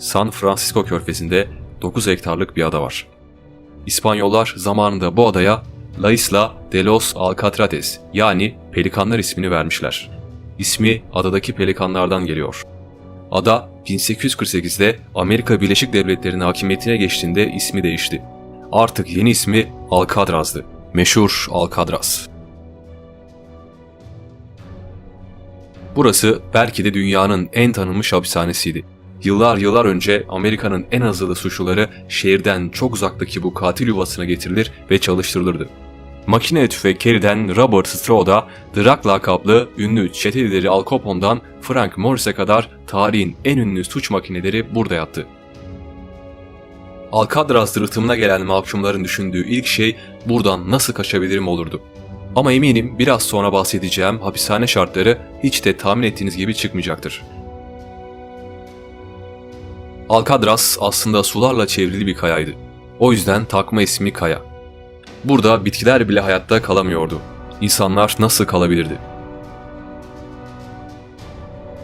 San Francisco körfezinde 9 hektarlık bir ada var. İspanyollar zamanında bu adaya La Isla de los Alcatrates yani Pelikanlar ismini vermişler. İsmi adadaki pelikanlardan geliyor. Ada 1848'de Amerika Birleşik Devletleri'nin hakimiyetine geçtiğinde ismi değişti. Artık yeni ismi Alcatraz'dı. Meşhur Alcatraz. Burası belki de dünyanın en tanınmış hapishanesiydi. Yıllar yıllar önce Amerika'nın en azılı suçluları şehirden çok uzaktaki bu katil yuvasına getirilir ve çalıştırılırdı. Makine tüfek Kerry'den Robert Stroh'da Drak lakaplı ünlü çete lideri Al Capone'dan Frank Morris'e kadar tarihin en ünlü suç makineleri burada yattı. Alcatraz rıhtımına gelen mahkumların düşündüğü ilk şey buradan nasıl kaçabilirim olurdu. Ama eminim biraz sonra bahsedeceğim hapishane şartları hiç de tahmin ettiğiniz gibi çıkmayacaktır. Alcatraz aslında sularla çevrili bir kayaydı. O yüzden takma ismi Kaya. Burada bitkiler bile hayatta kalamıyordu. İnsanlar nasıl kalabilirdi?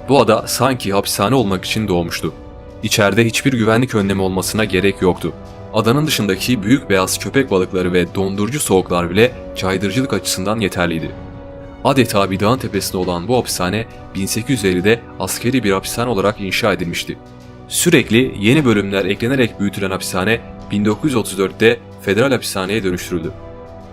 Bu ada sanki hapishane olmak için doğmuştu. İçeride hiçbir güvenlik önlemi olmasına gerek yoktu. Adanın dışındaki büyük beyaz köpek balıkları ve dondurucu soğuklar bile caydırıcılık açısından yeterliydi. Adeta bir dağın tepesinde olan bu hapishane 1850'de askeri bir hapishane olarak inşa edilmişti. Sürekli yeni bölümler eklenerek büyütülen hapishane 1934'te federal hapishaneye dönüştürüldü.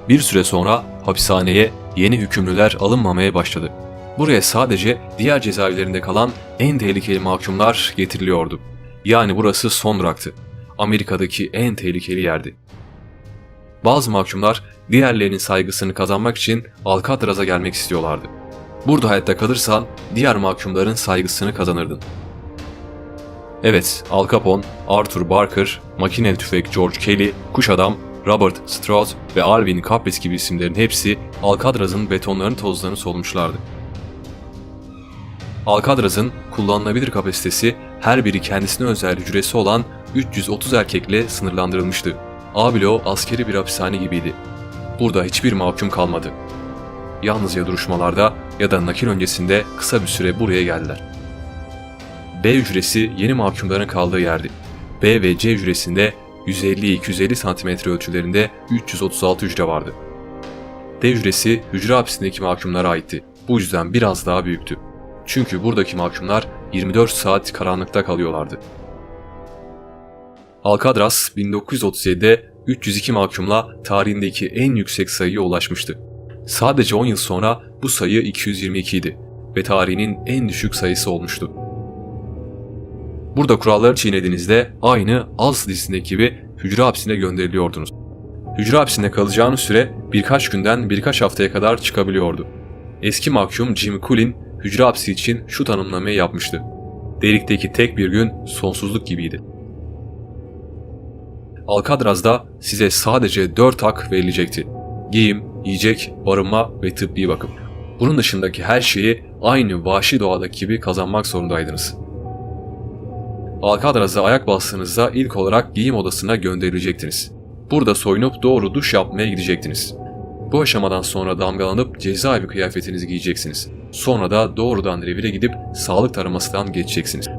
Bir süre sonra hapishaneye yeni hükümlüler alınmamaya başladı. Buraya sadece diğer cezaevlerinde kalan en tehlikeli mahkumlar getiriliyordu. Yani burası son duraktı. Amerika'daki en tehlikeli yerdi. Bazı mahkumlar diğerlerinin saygısını kazanmak için Alcatraz'a gelmek istiyorlardı. Burada hayatta kalırsan diğer mahkumların saygısını kazanırdın. Evet, Al Capone, Arthur Barker, makineli tüfek George Kelly, kuş adam, Robert Strauss ve Alvin Kapris gibi isimlerin hepsi Alcatraz'ın betonlarını tozlarını solmuşlardı. Alcatraz'ın kullanılabilir kapasitesi her biri kendisine özel hücresi olan 330 erkekle sınırlandırılmıştı. Abilo askeri bir hapishane gibiydi. Burada hiçbir mahkum kalmadı. Yalnızca duruşmalarda ya da nakil öncesinde kısa bir süre buraya geldiler. B hücresi yeni mahkumların kaldığı yerdi. B ve C hücresinde 150-250 cm ölçülerinde 336 hücre vardı. D hücresi hücre hapisindeki mahkumlara aitti. Bu yüzden biraz daha büyüktü. Çünkü buradaki mahkumlar 24 saat karanlıkta kalıyorlardı. Alcatraz 1937'de 302 mahkumla tarihindeki en yüksek sayıya ulaşmıştı. Sadece 10 yıl sonra bu sayı 222 idi ve tarihinin en düşük sayısı olmuştu. Burada kuralları çiğnediğinizde aynı Az dizisindeki gibi hücre hapsine gönderiliyordunuz. Hücre hapsinde kalacağınız süre birkaç günden birkaç haftaya kadar çıkabiliyordu. Eski mahkum Jim Cullen hücre hapsi için şu tanımlamayı yapmıştı. Delikteki tek bir gün sonsuzluk gibiydi. Alcatraz'da size sadece 4 hak verilecekti. Giyim, yiyecek, barınma ve tıbbi bakım. Bunun dışındaki her şeyi aynı vahşi doğadaki gibi kazanmak zorundaydınız. Alcatraz'a ayak bastığınızda ilk olarak giyim odasına gönderilecektiniz. Burada soyunup doğru duş yapmaya gidecektiniz. Bu aşamadan sonra damgalanıp cezaevi kıyafetinizi giyeceksiniz. Sonra da doğrudan revire gidip sağlık taramasından geçeceksiniz.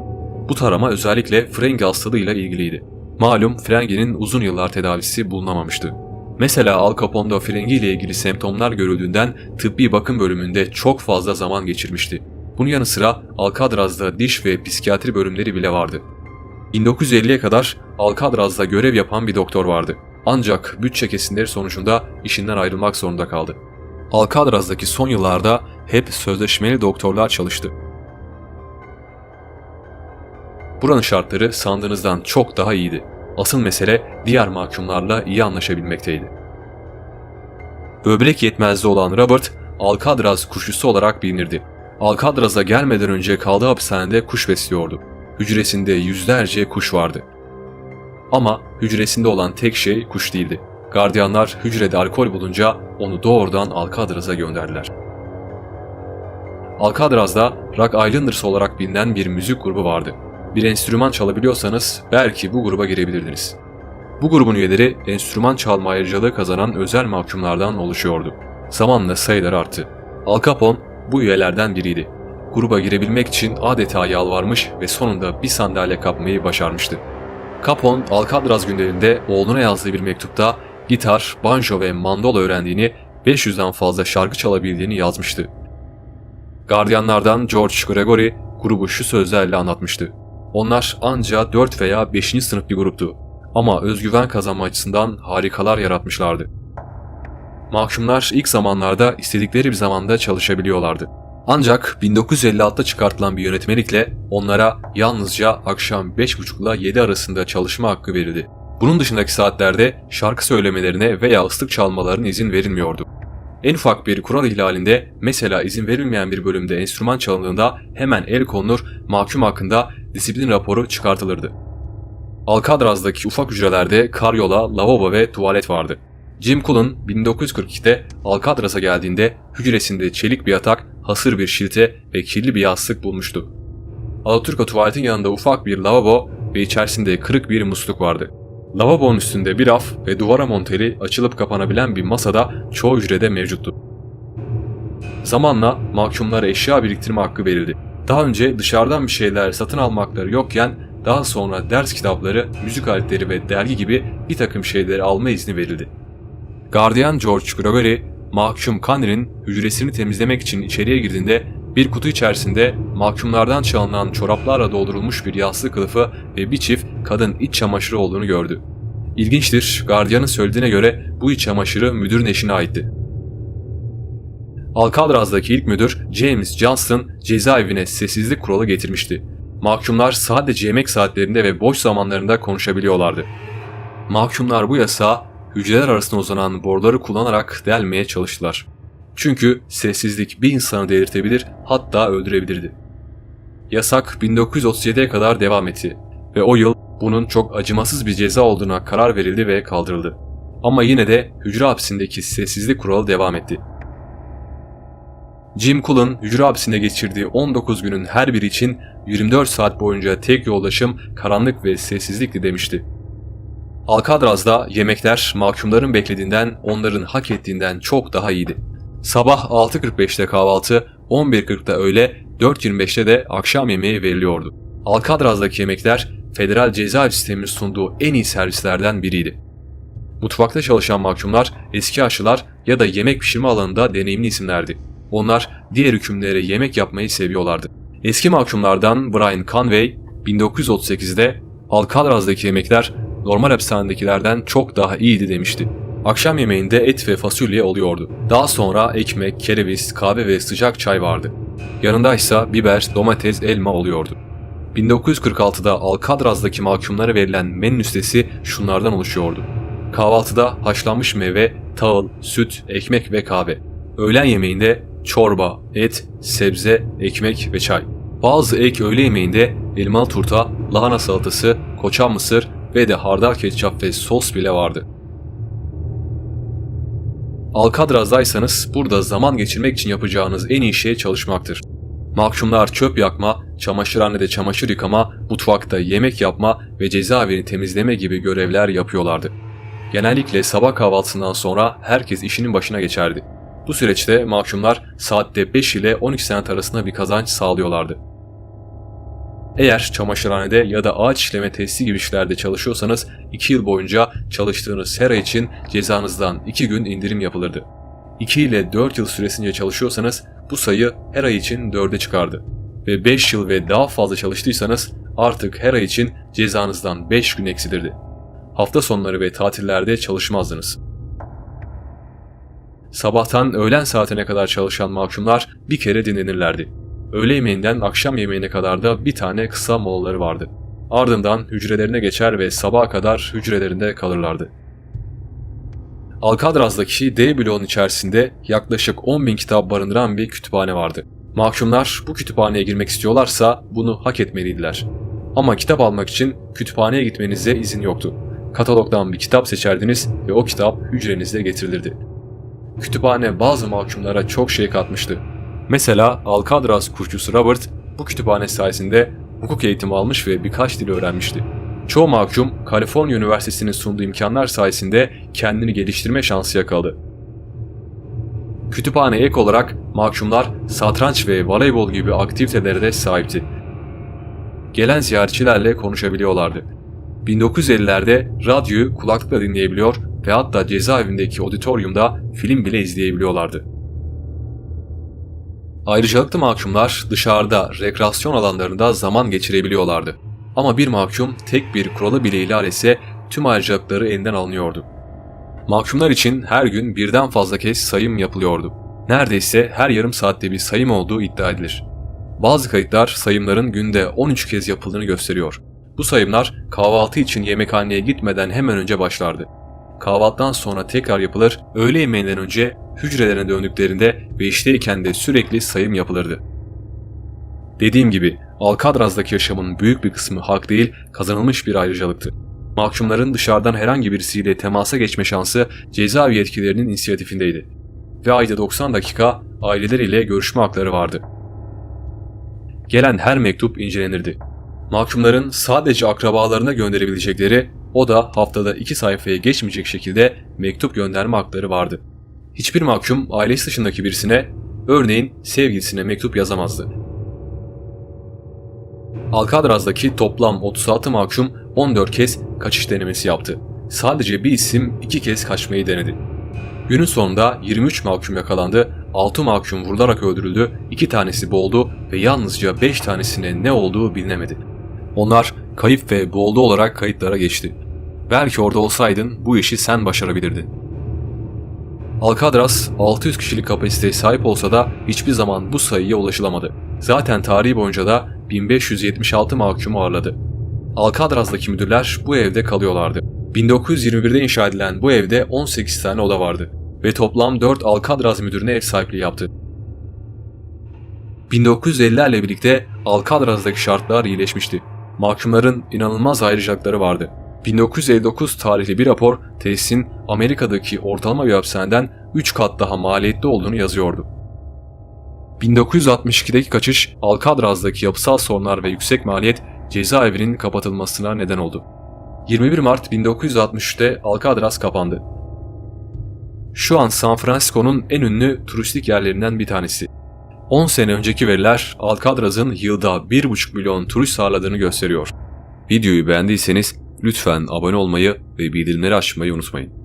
Bu tarama özellikle frengi hastalığıyla ilgiliydi. Malum frenginin uzun yıllar tedavisi bulunamamıştı. Mesela Al Capone'da frengi ile ilgili semptomlar görüldüğünden tıbbi bakım bölümünde çok fazla zaman geçirmişti. Bunun yanı sıra Alcatraz'da diş ve psikiyatri bölümleri bile vardı. 1950'ye kadar Alcatraz'da görev yapan bir doktor vardı. Ancak bütçe kesinleri sonucunda işinden ayrılmak zorunda kaldı. Alcatraz'daki son yıllarda hep sözleşmeli doktorlar çalıştı. Buranın şartları sandığınızdan çok daha iyiydi. Asıl mesele diğer mahkumlarla iyi anlaşabilmekteydi. Böbrek yetmezliği olan Robert, Alcatraz kuşçusu olarak bilinirdi. Alcatraz'a gelmeden önce kaldığı hapishanede kuş besliyordu. Hücresinde yüzlerce kuş vardı. Ama hücresinde olan tek şey kuş değildi. Gardiyanlar hücrede alkol bulunca onu doğrudan Alcatraz'a gönderdiler. Alcatraz'da Rock Islanders olarak bilinen bir müzik grubu vardı. Bir enstrüman çalabiliyorsanız belki bu gruba girebilirdiniz. Bu grubun üyeleri enstrüman çalma ayrıcalığı kazanan özel mahkumlardan oluşuyordu. Zamanla sayıları arttı. Al Capone bu üyelerden biriydi. Gruba girebilmek için adeta yalvarmış ve sonunda bir sandalye kapmayı başarmıştı. Capone, Alcatraz günlerinde oğluna yazdığı bir mektupta gitar, banjo ve mandolo öğrendiğini, 500'den fazla şarkı çalabildiğini yazmıştı. Gardiyanlardan George Gregory grubu şu sözlerle anlatmıştı. Onlar anca 4 veya 5. sınıf bir gruptu ama özgüven kazanma açısından harikalar yaratmışlardı. Mahkumlar ilk zamanlarda istedikleri bir zamanda çalışabiliyorlardı. Ancak 1956'da çıkartılan bir yönetmelikle onlara yalnızca akşam 5.30 ile 7 arasında çalışma hakkı verildi. Bunun dışındaki saatlerde şarkı söylemelerine veya ıslık çalmalarına izin verilmiyordu. En ufak bir kural ihlalinde mesela izin verilmeyen bir bölümde enstrüman çalındığında hemen el konulur, mahkum hakkında disiplin raporu çıkartılırdı. Alcatraz'daki ufak hücrelerde karyola, lavabo ve tuvalet vardı. Jim Cullen 1942'de Alcatraz'a geldiğinde hücresinde çelik bir yatak, hasır bir şilte ve kirli bir yastık bulmuştu. Alaturka tuvaletin yanında ufak bir lavabo ve içerisinde kırık bir musluk vardı. Lavabonun üstünde bir raf ve duvara monteli açılıp kapanabilen bir masada çoğu hücrede mevcuttu. Zamanla mahkumlara eşya biriktirme hakkı verildi. Daha önce dışarıdan bir şeyler satın almakları yokken daha sonra ders kitapları, müzik aletleri ve dergi gibi bir takım şeyleri alma izni verildi. Gardiyan George Gregory, mahkum Conner'in hücresini temizlemek için içeriye girdiğinde bir kutu içerisinde mahkumlardan çalınan çoraplarla doldurulmuş bir yastık kılıfı ve bir çift kadın iç çamaşırı olduğunu gördü. İlginçtir, gardiyanın söylediğine göre bu iç çamaşırı müdürün eşine aitti. Alcatraz'daki ilk müdür James Johnston cezaevine sessizlik kuralı getirmişti. Mahkumlar sadece yemek saatlerinde ve boş zamanlarında konuşabiliyorlardı. Mahkumlar bu yasağı hücreler arasında uzanan borları kullanarak delmeye çalıştılar. Çünkü sessizlik bir insanı delirtebilir hatta öldürebilirdi. Yasak 1937'ye kadar devam etti ve o yıl bunun çok acımasız bir ceza olduğuna karar verildi ve kaldırıldı. Ama yine de hücre hapsindeki sessizlik kuralı devam etti. Jim Cullen hücre hapsinde geçirdiği 19 günün her biri için 24 saat boyunca tek yoldaşım karanlık ve sessizlikti demişti. Alcatraz'da yemekler mahkumların beklediğinden, onların hak ettiğinden çok daha iyiydi. Sabah 6.45'te kahvaltı, 11.40'da öğle, 4.25'te de akşam yemeği veriliyordu. Alcatraz'daki yemekler federal cezaevi sisteminin sunduğu en iyi servislerden biriydi. Mutfakta çalışan mahkumlar eski aşılar ya da yemek pişirme alanında deneyimli isimlerdi. Onlar diğer hükümlere yemek yapmayı seviyorlardı. Eski mahkumlardan Brian Conway 1938'de Alcatraz'daki yemekler normal hapishanedekilerden çok daha iyiydi demişti. Akşam yemeğinde et ve fasulye oluyordu. Daha sonra ekmek, kereviz, kahve ve sıcak çay vardı. Yanında ise biber, domates, elma oluyordu. 1946'da Alcatraz'daki mahkumlara verilen menü listesi şunlardan oluşuyordu. Kahvaltıda haşlanmış meyve, tahıl, süt, ekmek ve kahve. Öğlen yemeğinde çorba, et, sebze, ekmek ve çay. Bazı ek öğle yemeğinde elmalı turta, lahana salatası, koçan mısır ve de hardal ketçap ve sos bile vardı. Alcatraz'daysanız burada zaman geçirmek için yapacağınız en iyi şey çalışmaktır. Mahkumlar çöp yakma, çamaşırhanede çamaşır yıkama, mutfakta yemek yapma ve cezaevini temizleme gibi görevler yapıyorlardı. Genellikle sabah kahvaltısından sonra herkes işinin başına geçerdi. Bu süreçte mahkumlar saatte 5 ile 12 saat arasında bir kazanç sağlıyorlardı. Eğer çamaşırhanede ya da ağaç işleme tesisi gibi işlerde çalışıyorsanız 2 yıl boyunca çalıştığınız her ay için cezanızdan 2 gün indirim yapılırdı. 2 ile 4 yıl süresince çalışıyorsanız bu sayı her ay için 4'e çıkardı. Ve 5 yıl ve daha fazla çalıştıysanız artık her ay için cezanızdan 5 gün eksilirdi. Hafta sonları ve tatillerde çalışmazdınız. Sabahtan öğlen saatine kadar çalışan mahkumlar bir kere dinlenirlerdi. Öğle yemeğinden akşam yemeğine kadar da bir tane kısa molaları vardı. Ardından hücrelerine geçer ve sabaha kadar hücrelerinde kalırlardı. Alcatraz'daki D bloğun içerisinde yaklaşık 10 bin kitap barındıran bir kütüphane vardı. Mahkumlar bu kütüphaneye girmek istiyorlarsa bunu hak etmeliydiler. Ama kitap almak için kütüphaneye gitmenize izin yoktu. Katalogdan bir kitap seçerdiniz ve o kitap hücrenizde getirilirdi. Kütüphane bazı mahkumlara çok şey katmıştı. Mesela Alcatraz kurucusu Robert bu kütüphane sayesinde hukuk eğitimi almış ve birkaç dil öğrenmişti. Çoğu mahkum Kaliforniya Üniversitesi'nin sunduğu imkanlar sayesinde kendini geliştirme şansı yakaladı. Kütüphaneye ek olarak mahkumlar satranç ve voleybol gibi aktivitelere de sahipti. Gelen ziyaretçilerle konuşabiliyorlardı. 1950'lerde radyoyu kulaklıkla dinleyebiliyor ve hatta cezaevindeki auditoriumda film bile izleyebiliyorlardı. Ayrıcalıklı mahkumlar dışarıda rekreasyon alanlarında zaman geçirebiliyorlardı. Ama bir mahkum tek bir kuralı bile ihlal etse tüm ayrıcalıkları elinden alınıyordu. Mahkumlar için her gün birden fazla kez sayım yapılıyordu. Neredeyse her yarım saatte bir sayım olduğu iddia edilir. Bazı kayıtlar sayımların günde 13 kez yapıldığını gösteriyor. Bu sayımlar kahvaltı için yemekhaneye gitmeden hemen önce başlardı. Kahvaltıdan sonra tekrar yapılır, öğle yemeğinden önce hücrelerine döndüklerinde ve işteyken de sürekli sayım yapılırdı. Dediğim gibi Alcatraz'daki yaşamın büyük bir kısmı hak değil, kazanılmış bir ayrıcalıktı. Mahkumların dışarıdan herhangi birisiyle temasa geçme şansı cezaevi yetkililerinin inisiyatifindeydi. Ve ayda 90 dakika aileleriyle görüşme hakları vardı. Gelen her mektup incelenirdi. Mahkumların sadece akrabalarına gönderebilecekleri, o da haftada 2 sayfaya geçmeyecek şekilde mektup gönderme hakları vardı. Hiçbir mahkum ailesi dışındaki birisine, örneğin sevgilisine mektup yazamazdı. Alcatraz'daki toplam 36 mahkum 14 kez kaçış denemesi yaptı. Sadece bir isim 2 kez kaçmayı denedi. Günün sonunda 23 mahkum yakalandı, 6 mahkum vurularak öldürüldü, 2 tanesi boğuldu ve yalnızca 5 tanesine ne olduğu bilinemedi. Onlar kayıp ve boğuldu olarak kayıtlara geçti. Belki orada olsaydın bu işi sen başarabilirdin. Alcatraz 600 kişilik kapasiteye sahip olsa da hiçbir zaman bu sayıya ulaşılamadı. Zaten tarihi boyunca da 1576 mahkumu ağırladı. Alcatraz'daki müdürler bu evde kalıyorlardı. 1921'de inşa edilen bu evde 18 tane oda vardı ve toplam 4 Alcatraz müdürüne ev sahipliği yaptı. 1950'lerle birlikte Alcatraz'daki şartlar iyileşmişti. Mahkumların inanılmaz ayrıcalıkları vardı. 1959 tarihli bir rapor tesisin Amerika'daki ortalama bir hapishaneden 3 kat daha maliyetli olduğunu yazıyordu. 1962'deki kaçış Alcatraz'daki yapısal sorunlar ve yüksek maliyet cezaevinin kapatılmasına neden oldu. 21 Mart 1963'te Alcatraz kapandı. Şu an San Francisco'nun en ünlü turistik yerlerinden bir tanesi. 10 sene önceki veriler Alcatraz'ın yılda 1,5 milyon turist ağırladığını gösteriyor. Videoyu beğendiyseniz lütfen abone olmayı ve bildirimleri açmayı unutmayın.